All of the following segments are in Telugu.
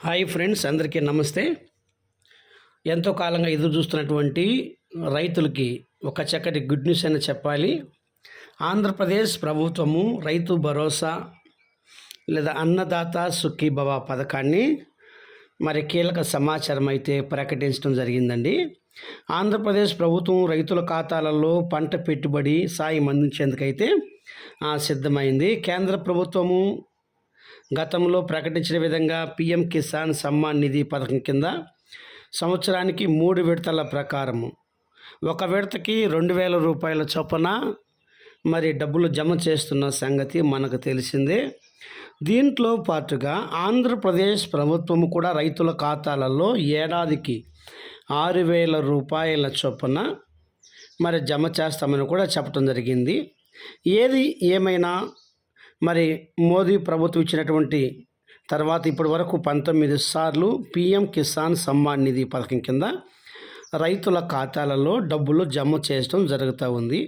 హాయ్ ఫ్రెండ్స్ అందరికీ నమస్తే. ఎంతో కాలంగా ఎదురు చూస్తున్నటువంటి రైతులకి ఒక చక్కటి గుడ్ న్యూస్ అని చెప్పాలి. ఆంధ్రప్రదేశ్ ప్రభుత్వము రైతు భరోసా లేదా అన్నదాత సుఖీభవ పథకాన్ని మరి కీలక సమాచారం అయితే ప్రకటించడం జరిగిందండి. ఆంధ్రప్రదేశ్ ప్రభుత్వం రైతుల ఖాతాలలో పంట పెట్టుబడి సాయం అందించేందుకైతే ఆ, సిద్ధమైంది. కేంద్ర ప్రభుత్వము గతంలో ప్రకటించిన విధంగా పిఎం కిసాన్ సమ్మాన్ నిధి పథకం కింద సంవత్సరానికి మూడు విడతల ప్రకారము. ఒక విడతకి రెండు వేల రూపాయల చొప్పున మరి డబ్బులు జమ చేస్తున్న సంగతి మనకు తెలిసిందే. దీంట్లో పాటుగా ఆంధ్రప్రదేశ్ ప్రభుత్వం కూడా రైతుల ఖాతాలలో ఏడాదికి ఆరు వేల రూపాయల చొప్పున మరి జమ చేస్తామని కూడా చెప్పడం జరిగింది. ఏది ఏమైనా మరి మోదీ ప్రభుత్వం ఇచ్చినటువంటి తర్వాత ఇప్పటి వరకు పంతొమ్మిది సార్లు పిఎం కిసాన్ సమ్మాన్ నిధి పథకం కింద రైతుల ఖాతాలలో డబ్బులు జమ చేయడం జరుగుతూ ఉంది.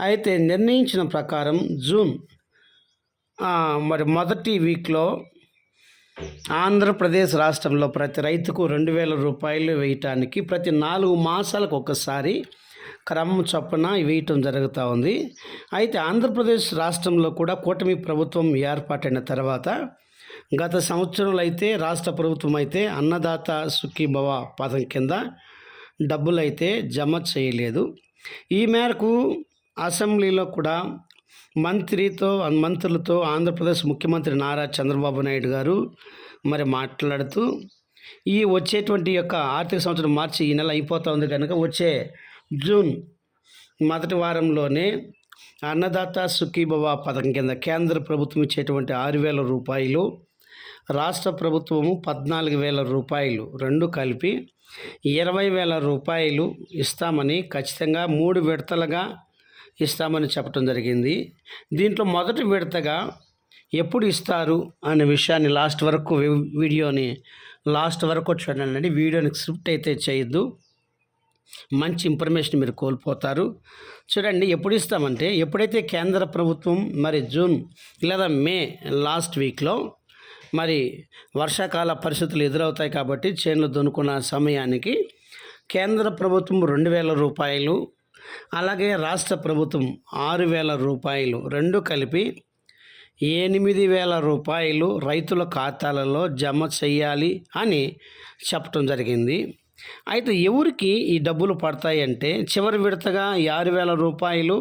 అయితే నిర్ణయించిన ప్రకారం జూన్ మరి మొదటి వీక్లో ఆంధ్రప్రదేశ్ రాష్ట్రంలో ప్రతి రైతుకు రెండు వేల రూపాయలు వేయటానికి ప్రతి నాలుగు మాసాలకు ఒకసారి క్రమం చొప్పున వేయటం జరుగుతూ ఉంది. అయితే ఆంధ్రప్రదేశ్ రాష్ట్రంలో కూడా కూటమి ప్రభుత్వం ఏర్పాటైన తర్వాత గత సంవత్సరంలో అయితే రాష్ట్ర ప్రభుత్వం అయితే అన్నదాత సుఖీభవ పథకం కింద డబ్బులు అయితే జమ చేయలేదు. ఈ మేరకు అసెంబ్లీలో కూడా మంత్రితో మంత్రులతో ఆంధ్రప్రదేశ్ ముఖ్యమంత్రి నారా చంద్రబాబు నాయుడు గారు మరి మాట్లాడుతూ ఈ వచ్చేటువంటి యొక్క ఆర్థిక సంవత్సరం మార్చి ఈ నెల అయిపోతూ ఉంది కనుక వచ్చే జూన్ మొదటి వారంలోనే అన్నదాత సుఖీభవ పథకం కింద కేంద్ర ప్రభుత్వం ఇచ్చేటువంటి ఆరు వేల రూపాయలు రాష్ట్ర ప్రభుత్వము పద్నాలుగు వేల రూపాయలు రెండు కలిపి ఇరవై వేల రూపాయలు ఇస్తామని ఖచ్చితంగా మూడు విడతలుగా ఇస్తామని చెప్పడం జరిగింది. దీంట్లో మొదటి విడతగా ఎప్పుడు ఇస్తారు అనే విషయాన్ని లాస్ట్ వరకు వీడియోని లాస్ట్ వరకు చూడండి. వీడియోని స్క్రిప్ట్ అయితే చేయొద్దు. మంచి ఇన్ఫర్మేషన్ మీరు కోల్పోతారు. చూడండి ఎప్పుడు ఇస్తామంటే ఎప్పుడైతే కేంద్ర ప్రభుత్వం మరి జూన్ లేదా మే లాస్ట్ వీక్లో మరి వర్షాకాల పరిస్థితులు ఎదురవుతాయి కాబట్టి చేనులు దొనుకున్న సమయానికి కేంద్ర ప్రభుత్వం రెండు వేల రూపాయలు అలాగే రాష్ట్ర ప్రభుత్వం ఆరు వేల రూపాయలు రెండు కలిపి ఎనిమిది వేల రూపాయలు రైతుల ఖాతాలలో జమ చేయాలి అని చెప్పడం జరిగింది. అయితే ఎవరికి ఈ డబ్బులు పడతాయంటే చివరి విడతగా ఆరు వేల రూపాయలు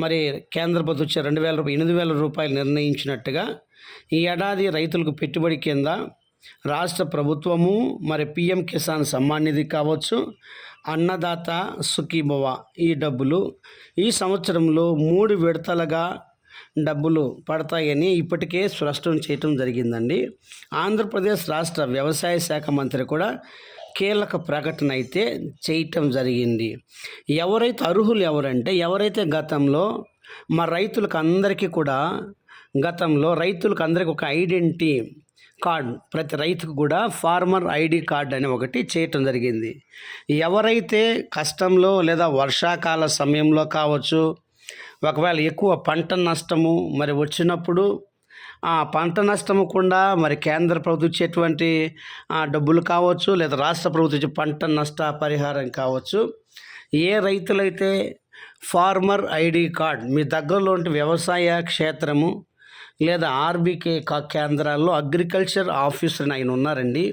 మరి కేంద్ర ప్రభుత్వం రెండు వేల రూపాయలు ఎనిమిది వేల రూపాయలు నిర్ణయించినట్టుగా ఈ ఏడాది రైతులకు పెట్టుబడి కింద రాష్ట్ర ప్రభుత్వము మరి పిఎం కిసాన్ సమ్మాన్ నిధి కావచ్చు అన్నదాత సుఖీభవ ఈ డబ్బులు ఈ సంవత్సరంలో మూడు విడతలుగా డబ్బులు పడతాయని ఇప్పటికే స్పష్టం చేయటం జరిగిందండి. ఆంధ్రప్రదేశ్ రాష్ట్ర వ్యవసాయ శాఖ మంత్రి కూడా కీలక ప్రకటన అయితే చేయటం జరిగింది. ఎవరైతే అర్హులు ఎవరంటే ఎవరైతే గతంలో మా రైతులకు అందరికీ కూడా గతంలో రైతులకు అందరికీ ఒక ఐడెంటిటీ కార్డ్ ప్రతి రైతుకు కూడా ఫార్మర్ ఐడి కార్డ్ అని ఒకటి చేయటం జరిగింది. ఎవరైతే కష్టంలో లేదా వర్షాకాల సమయంలో కావచ్చు ఒకవేళ ఎక్కువ పంట నష్టము మరి వచ్చినప్పుడు పంట నష్టం కూడా మరి కేంద్ర ప్రభుత్వం ఇచ్చేటువంటి డబ్బులు కావచ్చు లేదా రాష్ట్ర ప్రభుత్వం ఇచ్చే పంట నష్ట పరిహారం కావచ్చు. ఏ రైతులైతే ఫార్మర్ ఐడి కార్డ్ మీ దగ్గరలో ఉంటే వ్యవసాయ క్షేత్రము లేదా ఆర్బీకే కేంద్రాల్లో అగ్రికల్చర్ ఆఫీసర్ ఆయన ఉన్నారండి.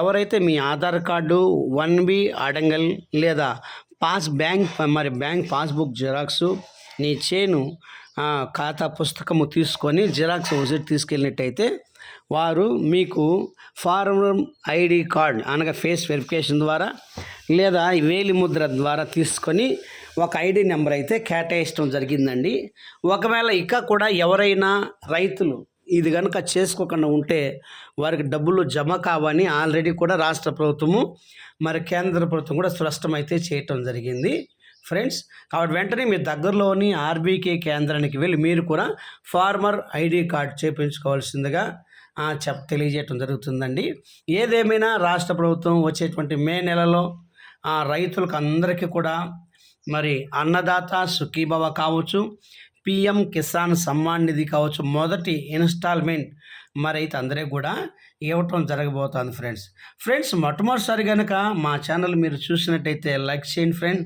ఎవరైతే మీ ఆధార్ కార్డు వన్ బి అడంగల్ లేదా పాస్ బ్యాంక్ మరి బ్యాంక్ పాస్బుక్ జిరాక్సు నీ చేను ఖాతా పుస్తకము తీసుకొని జిరాక్స్ ఒకటి తీసుకెళ్ళినట్టయితే వారు మీకు ఫారం ఐడి కార్డ్ అనగా ఫేస్ వెరిఫికేషన్ ద్వారా లేదా వేలి ముద్ర ద్వారా తీసుకొని ఒక ఐడి నెంబర్ అయితే కేటాయించడం జరిగిందండి. ఒకవేళ ఇక కూడా ఎవరైనా రైతులు ఇది కనుక చేసుకోకుండా ఉంటే వారికి డబ్బులు జమ కావని ఆల్రెడీ కూడా రాష్ట్ర ప్రభుత్వము మరి కేంద్ర ప్రభుత్వం కూడా స్పష్టమైతే చేయటం జరిగింది. ఫ్రెండ్స్. కాబట్టి వెంటనే మీ దగ్గరలోని ఆర్బీకే కేంద్రానికి వెళ్ళి మీరు కూడా ఫార్మర్ ఐడి కార్డ్ చేపించుకోవాల్సిందిగా చెప్ తెలియజేయటం జరుగుతుందండి. ఏదేమైనా రాష్ట్ర ప్రభుత్వం వచ్చేటువంటి మే నెలలో రైతులకు అందరికీ కూడా మరి అన్నదాత సుఖీభవ కావచ్చు. పిఎం కిసాన్ సమ్మాన్ నిధి కావచ్చు మొదటి ఇన్స్టాల్మెంట్ మరి అయితే అందరికీ కూడా ఇవ్వటం జరగబోతోంది ఫ్రెండ్స్. ఫ్రెండ్స్ మొట్టమొదటిసారి కనుక మా ఛానల్ మీరు చూసినట్టయితే లైక్ చేయండి ఫ్రెండ్.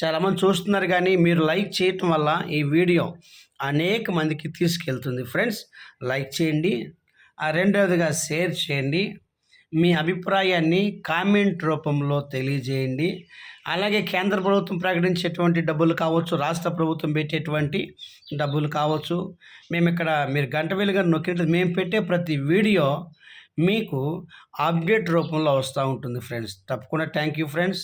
చాలామంది చూస్తున్నారు కానీ మీరు లైక్ చేయటం వల్ల ఈ వీడియో అనేక మందికి తీసుకెళ్తుంది ఫ్రెండ్స్. లైక్ చేయండి ఆ రెండవదిగా షేర్ చేయండి. మీ అభిప్రాయాన్ని కామెంట్ రూపంలో తెలియజేయండి. అలాగే కేంద్ర ప్రభుత్వం ప్రకటించేటువంటి డబ్బులు కావచ్చు రాష్ట్ర ప్రభుత్వం పెట్టేటువంటి డబ్బులు కావచ్చు మేము ఇక్కడ మీరు గంట వెలుగా నొక్కినట్టు మేము పెట్టే ప్రతి వీడియో మీకు అప్డేట్ రూపంలో వస్తూ ఉంటుంది ఫ్రెండ్స్. తప్పకుండా థ్యాంక్ యూ ఫ్రెండ్స్.